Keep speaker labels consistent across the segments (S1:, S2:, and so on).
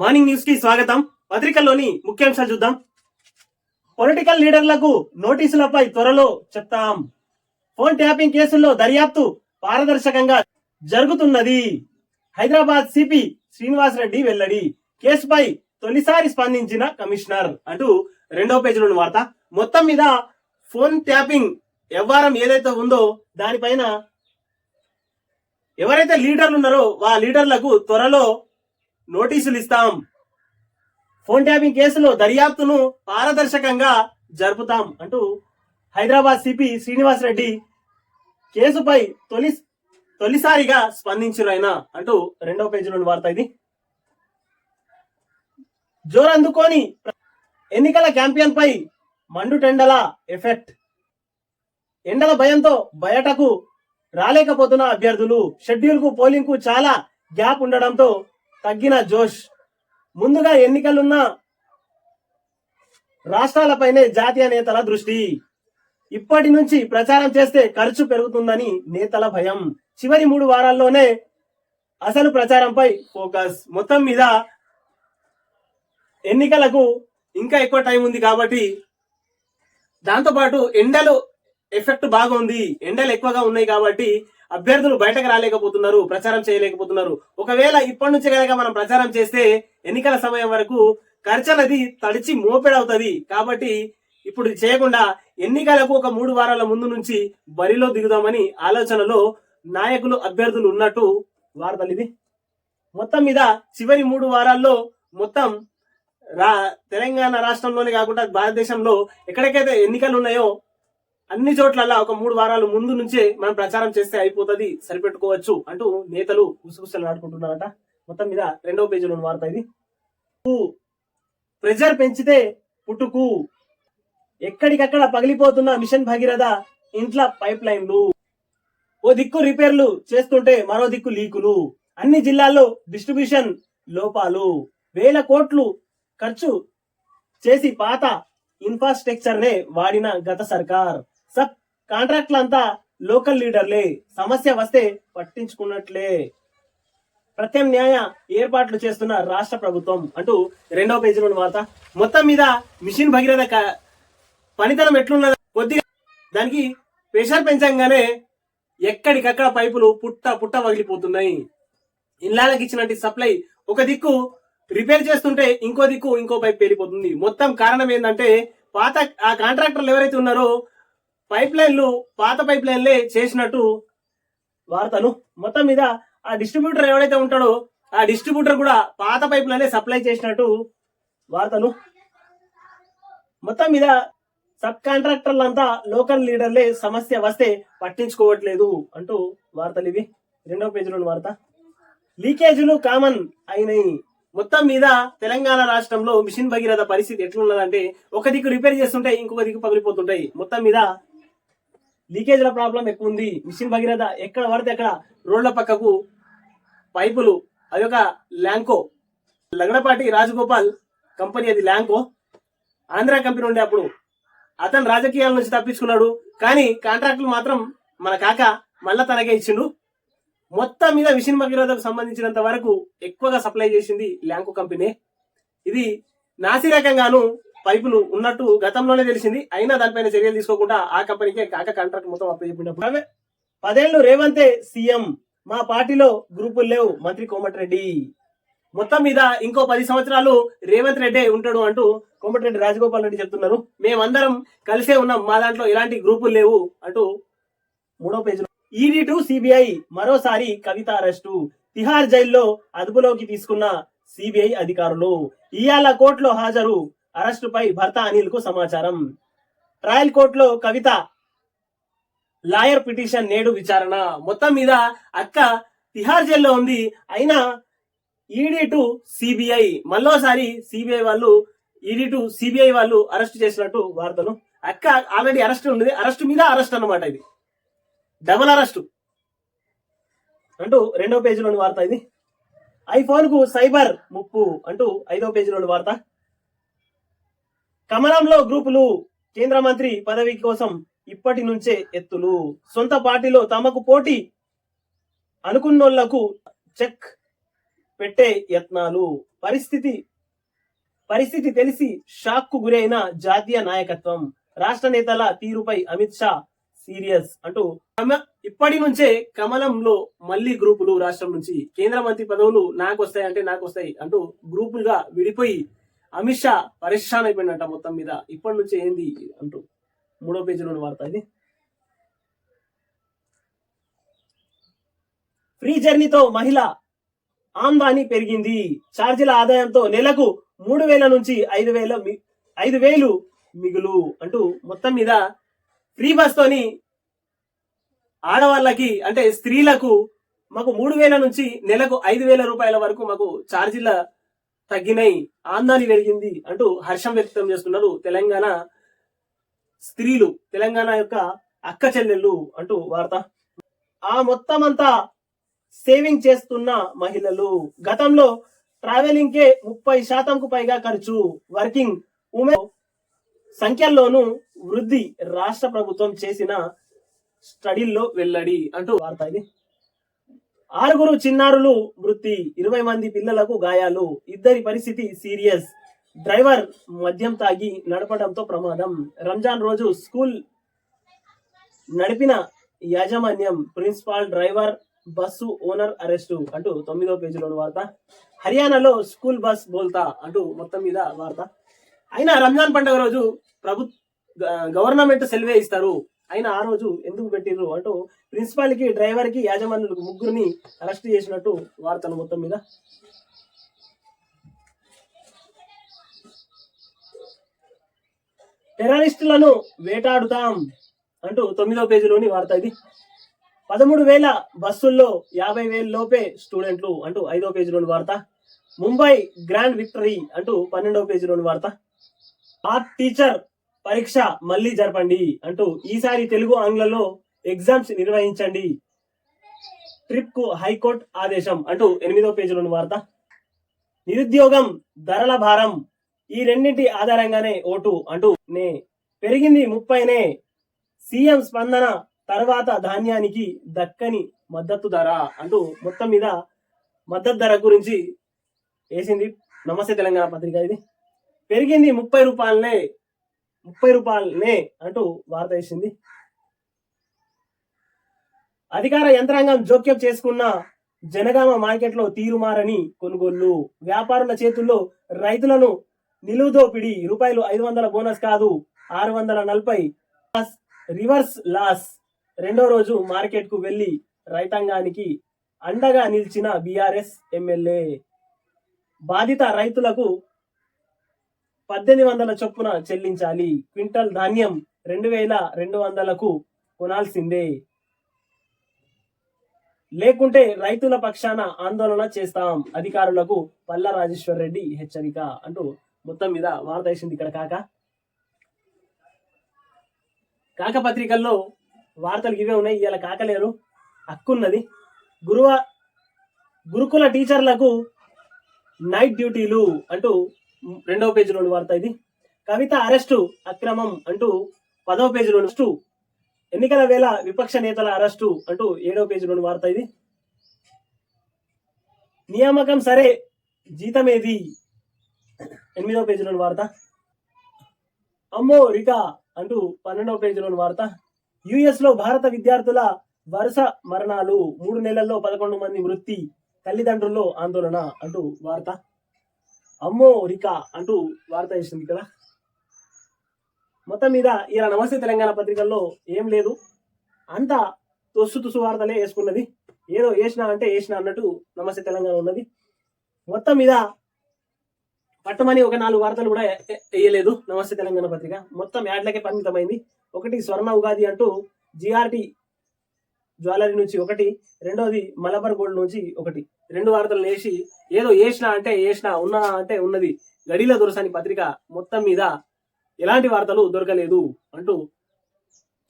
S1: Morning న్యూస్కి స్వాగతం. పత్రికల్లోని ముఖ్యాంశాలు చూద్దాం. పొలిటికల్ లీడర్లకు నోటీసులపై త్వరలో చెప్తాం. ఫోన్ ట్యాపింగ్ కేసుల్లో దర్యాప్తు పారదర్శకంగా జరుగుతున్నది. హైదరాబాద్ సిపి శ్రీనివాస్ రెడ్డి వెల్లడి. కేసుపై తొలిసారి స్పందించిన కమిషనర్ అంటూ రెండో పేజీలోని వార్త. మొత్తం మీద ఫోన్ ట్యాపింగ్ వ్యవహారం ఏదైతే ఉందో దానిపైన ఎవరైతే లీడర్లు ఉన్నారో ఆ లీడర్లకు త్వరలో నోటీసులు ఇస్తాం. ఫోన్ ట్యాపింగ్ కేసులో దర్యాప్తును పారదర్శకంగా జరుపుతాం అంటూ హైదరాబాద్ సిపి శ్రీనివాస్ రెడ్డి కేసుపై తొలి తొలిసారిగా స్పందించారు ఆయన అంటూ రెండవ పేజీలోని వార్త ఇది. జోరందుకోని ఎన్నికల క్యాంపియన్ పై మండుటెండల ఎఫెక్ట్. ఎండల భయంతో బయటకు రాలేకపోతున్న అభ్యర్థులు షెడ్యూల్కు పోలింగ్కు చాలా గ్యాప్ ఉండడంతో తగ్గిన జోష్. ముందుగా ఎన్నికలున్న రాష్ట్రాలపైనే జాతీయ నేతల దృష్టి. ఇప్పటి నుంచి ప్రచారం చేస్తే ఖర్చు పెరుగుతుందని నేతల భయం. చివరి మూడు వారాల్లోనే అసలు ప్రచారంపై ఫోకస్. మొత్తం మీద ఎన్నికలకు ఇంకా ఎక్కువ టైం ఉంది కాబట్టి దాంతోపాటు ఎండలు ఎఫెక్ట్ బాగుంది. ఎండలు ఎక్కువగా ఉన్నాయి కాబట్టి అభ్యర్థులు బయటకు రాలేకపోతున్నారు ప్రచారం చేయలేకపోతున్నారు. ఒకవేళ ఇప్పటి నుంచి కనుక మనం ప్రచారం చేస్తే ఎన్నికల సమయం వరకు ఖర్చు అనేది తడిచి మోపెడవుతుంది. కాబట్టి ఇప్పుడు చేయకుండా ఎన్నికలకు ఒక మూడు వారాల ముందు నుంచి బరిలో దిగుదామని ఆలోచనలో నాయకులు అభ్యర్థులు ఉన్నట్టు వార్తలు ఇది మొత్తం మీద చివరి మూడు వారాల్లో మొత్తం రా తెలంగాణ రాష్ట్రంలోనే కాకుండా భారతదేశంలో ఎక్కడికైతే ఎన్నికలు ఉన్నాయో అన్ని చోట్ల ఒక మూడు వారాల ముందు నుంచే మనం ప్రచారం చేస్తే అయిపోతుంది సరిపెట్టుకోవచ్చు అంటూ నేతలు గుసగుసలు ఆడుకుంటున్నారట. మొత్తం మీద రెండవ పేజీలో వార్త ఇది. ప్రెజర్ పెంచితే పుట్టుకు. ఎక్కడికక్కడ పగిలిపోతున్న మిషన్ భగీరథ ఇంట్లో పైప్ లైన్లు. ఓ దిక్కు రిపేర్లు చేస్తుంటే మరో దిక్కు లీకులు. అన్ని జిల్లాల్లో డిస్ట్రిబ్యూషన్ లోపాలు. వేల కోట్లు ఖర్చు చేసి పాత ఇన్ఫ్రాస్ట్రక్చర్ నే వాడిన గత సర్కార్. సబ్ కాంట్రాక్ట్లంతా లోకల్ లీడర్లే. సమస్య వస్తే పట్టించుకున్నట్లే. ప్రత్యామ్నాయ ఏర్పాట్లు చేస్తున్న రాష్ట్ర ప్రభుత్వం. అంటూ రెండవ పేజీలో వార్త. మొత్తం మీద మిషన్ భగీరథ పనితనం ఎట్లున్నది? కొద్దిగా దానికి ప్రెషర్ పెంచంగానే ఎక్కడికక్కడ పైపులు పుట్ట పుట్ట పగిలిపోతున్నాయి ఇళ్ళకి ఇచ్చినట్టు సప్లై ఒక దిక్కు రిపేర్ చేస్తుంటే ఇంకో దిక్కు ఇంకో పైపు వెళ్ళిపోతుంది మొత్తం కారణం ఏంటంటే పాత ఆ కాంట్రాక్టర్లు ఎవరైతే ఉన్నారో పైప్ లైన్లు పాత పైప్ లైన్లే చేసినట్టు వార్తలు. మొత్తం మీద ఆ డిస్ట్రిబ్యూటర్ ఎవరైతే ఉంటాడో ఆ డిస్ట్రిబ్యూటర్ కూడా పాత పైప్ లైనే సప్లై చేసినట్టు వార్తలు. మొత్తం మీద సబ్ కాంట్రాక్టర్లంతా లోకల్ లీడర్లే సమస్య వస్తే పట్టించుకోవట్లేదు అంటూ వార్తలు ఇవి. రెండవ పేజీలోని వార్త. లీకేజీలు కామన్ అయినాయి. మొత్తం మీద తెలంగాణ రాష్ట్రంలో మిషన్ భగీరథ పరిస్థితి ఎట్లున్నదంటే ఒక దిక్కు రిపేర్ చేస్తుంటే ఇంకొక దిక్కు పగిలిపోతుంటాయి. మొత్తం మీద లీకేజ్ల ప్రాబ్లం ఎక్కువ ఉంది మిషన్ భగీరథ ఎక్కడ పడితే అక్కడ రోడ్ల పక్కకు పైపులు. అది ఒక ల్యాంకో. లగడపాటి రాజగోపాల్ కంపెనీ అది ల్యాంకో. ఆంధ్ర కంపెనీ ఉండే అప్పుడు. అతను రాజకీయాల నుంచి తప్పించుకున్నాడు. కానీ కాంట్రాక్టులు మాత్రం మన కాక మళ్ళా తనకే ఇచ్చిండు. మొత్తం మీద మిషన్ భగీరథకు సంబంధించినంత వరకు ఎక్కువగా సప్లై చేసింది ల్యాంకో కంపెనీ. ఇది నాసి రకంగాను పైపులు ఉన్నట్టు గతంలోనే తెలిసింది. అయినా దానిపైన చర్యలు తీసుకోకుండా ఆ కంపెనీకి కాక కాంట్రాక్ట్ మొత్తం అప్పచెప్పినప్పుడు అవే పదేళ్ళు రేవంతే సీఎం మా పార్టీలో గ్రూపులు లేవు మంత్రి కోమటిరెడ్డి. మొత్తం మీద ఇంకో పది సంవత్సరాలు రేవంత్ రెడ్డి ఉంటాడు అంటూ కోమటిరెడ్డి రాజగోపాల్ రెడ్డి చెప్తున్నారు. మేమందరం కలిసే ఉన్నాం మా దాంట్లో ఎలాంటి గ్రూపులు లేవు అంటూ మూడో పేజీలో. ఈడీ టు సిబిఐ మరోసారి కవిత అరెస్టు తిహార్ జైల్లో అదుపులోకి తీసుకున్న సిబిఐ అధికారులు. ఇయాల కోర్టులో హాజరు అరెస్టుపై భర్త అనిల్కు సమాచారం. ట్రయల్ కోర్టులో కవిత లాయర్ పిటిషన్ నేడు విచారణ. మొత్తం మీద అక్క తిహార్ జైల్లో ఉంది. అయినా ఈడీ టు సిబిఐ. మళ్ళోసారి సిబిఐ వాళ్ళు ఈడీ టు సిబిఐ వాళ్ళు అరెస్ట్ చేసినట్టు వార్తలు. అక్క ఆల్రెడీ అరెస్ట్ ఉంది అరెస్ట్ మీద అరెస్ట్ అన్నమాట ఇది. Double arrest. అంటూ రెండో పేజీలోని వార్త ఇది. ఐఫోన్కు సైబర్ ముప్పు అంటూ ఐదో పేజీలోని వార్త. కమలంలో గ్రూపులు కేంద్ర మంత్రి పదవి కోసం ఇప్పటి నుంచే ఎత్తులు. సొంత పార్టీలో తమకు పోటీ అనుకున్నోళ్ళకు చెక్ పెట్టే యత్నాలు. పరిస్థితి పరిస్థితి తెలిసి షాక్కు గురైన జాతీయ నాయకత్వం. రాష్ట్ర నేతల తీరుపై అమిత్ షా సీరియస్ అంటూ ఇప్పటి నుంచే కమలంలో మళ్ళీ గ్రూపులు రాష్ట్రం నుంచి కేంద్ర మంత్రి పదవులు నాకు వస్తాయి అంటే నాకు వస్తాయి అంటూ గ్రూపులుగా విడిపోయి అమిత్ షా పరిశాన్ అయిపోయిందంట మొత్తం మీద. ఇప్పటి నుంచి ఏంది అంటూ మూడో పేజీలో వార్త ఇది. ఫ్రీ జర్నీతో మహిళ ఆమ్దాని పెరిగింది. ఛార్జీల ఆదాయంతో నెలకు మూడు వేల నుంచి ఐదు వేల మి- ఐదు వేలు మిగులు అంటూ మొత్తం మీద ఫ్రీ బస్ తోని ఆడవాళ్ళకి అంటే స్త్రీలకు మాకు మూడు వేల నుంచి నెలకు ఐదు వేల రూపాయల వరకు మాకు ఛార్జీల తగ్గినాయి ఆందాని పెరిగింది అంటూ హర్షం వ్యక్తం చేస్తున్నారు తెలంగాణ స్త్రీలు తెలంగాణ యొక్క అక్క చెల్లెళ్ళు అంటూ వార్త. ఆ మొత్తం అంతా సేవింగ్ చేస్తున్న మహిళలు. గతంలో ట్రావెలింగ్ కే ముప్పై శాతంకు పైగా ఖర్చు వర్కింగ్ ఉమెన్ సంఖ్యల్లోనూ వృద్ధి రాష్ట్ర ప్రభుత్వం చేసిన స్టడీల్లో వెల్లడి అంటూ వార్త ఇది. ఆరుగురు చిన్నారులు మృతి ఇరవై మంది పిల్లలకు గాయాలు. ఇద్దరి పరిస్థితి సీరియస్. డ్రైవర్ మద్యం తాగి నడపడంతో ప్రమాదం. రంజాన్ రోజు స్కూల్ నడిపిన యాజమాన్యం principal driver bus owner arrest అంటూ తొమ్మిదో పేజీలోని వార్త. హర్యానాలో స్కూల్ బస్ బోల్తా అంటూ మొత్తం మీద వార్త. అయినా రంజాన్ పండుగ రోజు ప్రభు గవర్నమెంట్ సెలవే ఇస్తారు. అయినా ఆ రోజు ఎందుకు పెట్టిర్రు అంటూ ప్రిన్సిపాల్కి డ్రైవర్కి యాజమాన్యులకు ముగ్గురిని అరెస్ట్ చేసినట్టు వార్తలు మొత్తం మీద. టెర్రరిస్టులను వేటాడుతాం అంటూ తొమ్మిదో పేజీలోని వార్త ఇది. పదమూడు వేల బస్సుల్లో యాభై వేల లోపే స్టూడెంట్లు అంటూ ఐదో పేజీలోని వార్త. ముంబై గ్రాండ్ విక్టరీ అంటూ పన్నెండవ పేజీలోని వార్త. ఆర్ట్ టీచర్ పరీక్ష మళ్ళీ జరపండి అంటూ ఈసారి తెలుగు ఆంగ్లంలో ఎగ్జామ్స్ నిర్వహించండి. ట్రిప్కు హైకోర్టు ఆదేశం అంటూ ఎనిమిదో పేజీలోని వార్త. నిరుద్యోగం ధరల భారం ఈ రెండింటి ఆధారంగానే ఓటు అంటూ నే పెరిగింది ముప్పైనే. సీఎం స్పందన తర్వాత ధాన్యానికి దక్కని మద్దతు ధర అంటూ మొత్తం మీద మద్దతు ధర గురించి వేసింది నమస్తే తెలంగాణ పత్రిక ఇది. పెరిగింది ముప్పై రూపాయలనే ముప్పై రూపాయలనే అంటూ వార్త వేసింది. అధికార యంత్రాంగం జోక్యం చేసుకున్న జనగామ మార్కెట్లో తీరుమారని కొనుగోళ్ళు వ్యాపారుల చేతుల్లో రైతులను నిలువుదోపిడి రూపాయలు ఐదు వందల బోనస్ కాదు ఆరు వందల నలభై రివర్స్ లాస్ రెండో రోజు మార్కెట్కు వెళ్ళి రైతాంగానికి అండగా నిలిచిన బీఆర్ఎస్ ఎమ్మెల్యే. బాధిత రైతులకు పద్దెనిమిది వందల చొప్పున చెల్లించాలి. క్వింటల్ ధాన్యం రెండు వేల రెండు వందలకు కొనాల్సిందే. లేకుంటే రైతుల పక్షాన ఆందోళన చేస్తాం. అధికారులకు పల్ల రాజేశ్వర్ రెడ్డి హెచ్చరిక అంటూ మొత్తం మీద వార్త వేసింది ఇక్కడ కాక. కాక పత్రికల్లో వార్తలు ఇవే ఉన్నాయి. ఇలా కాకలేరు హక్కున్నది. గురువ గురుకుల టీచర్లకు నైట్ డ్యూటీలు అంటూ రెండవ పేజీలోని వార్త ఇది. కవిత అరెస్టు అక్రమం అంటూ పదవ పేజీలోని అరెస్టు ఎన్నికల వేళ విపక్ష నేతల అరెస్టు అంటూ ఏడవ పేజీలోని వార్త ఇది. నియామకం సరే జీతమేది? ఎనిమిదవ పేజీలోని వార్త అమ్మో రికా అంటూ పన్నెండవ పేజీలోని వార్త యుఎస్లో భారత విద్యార్థుల వరుస మరణాలు మూడు నెలల్లో పదకొండు మంది మృతి తల్లిదండ్రుల్లో ఆందోళన అంటూ వార్త అమ్మో రికా అంటూ వార్త వేసింది కదా. మొత్తం మీద ఇలా నమస్తే తెలంగాణ పత్రికల్లో ఏం లేదు. అంతా తొస్సు తుసు వార్తలే వేసుకున్నది. ఏదో వేసిన అంటే వేసిన అన్నట్టు నమస్తే తెలంగాణ ఉన్నది. మొత్తం మీద పట్టమని ఒక నాలుగు వార్తలు కూడా వేయలేదు నమస్తే తెలంగాణ పత్రిక. మొత్తం యాడ్లకే పరిమితమైంది. ఒకటి స్వర్ణ ఉగాది అంటూ జిఆర్టి జ్యువెలరీ నుంచి ఒకటి రెండోది మలబార్ గోల్డ్ నుంచి ఒకటి. రెండు వార్తలు వేసి ఏదో వేసినా అంటే వేసినా ఉన్నా అంటే ఉన్నది. గడిలో దొరసని పత్రిక మొత్తం మీద ఎలాంటి వార్తలు దొరకలేదు అంటూ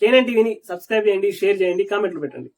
S1: కేనన్ టీవీని సబ్స్క్రైబ్ చేయండి షేర్ చేయండి కామెంట్లు పెట్టండి.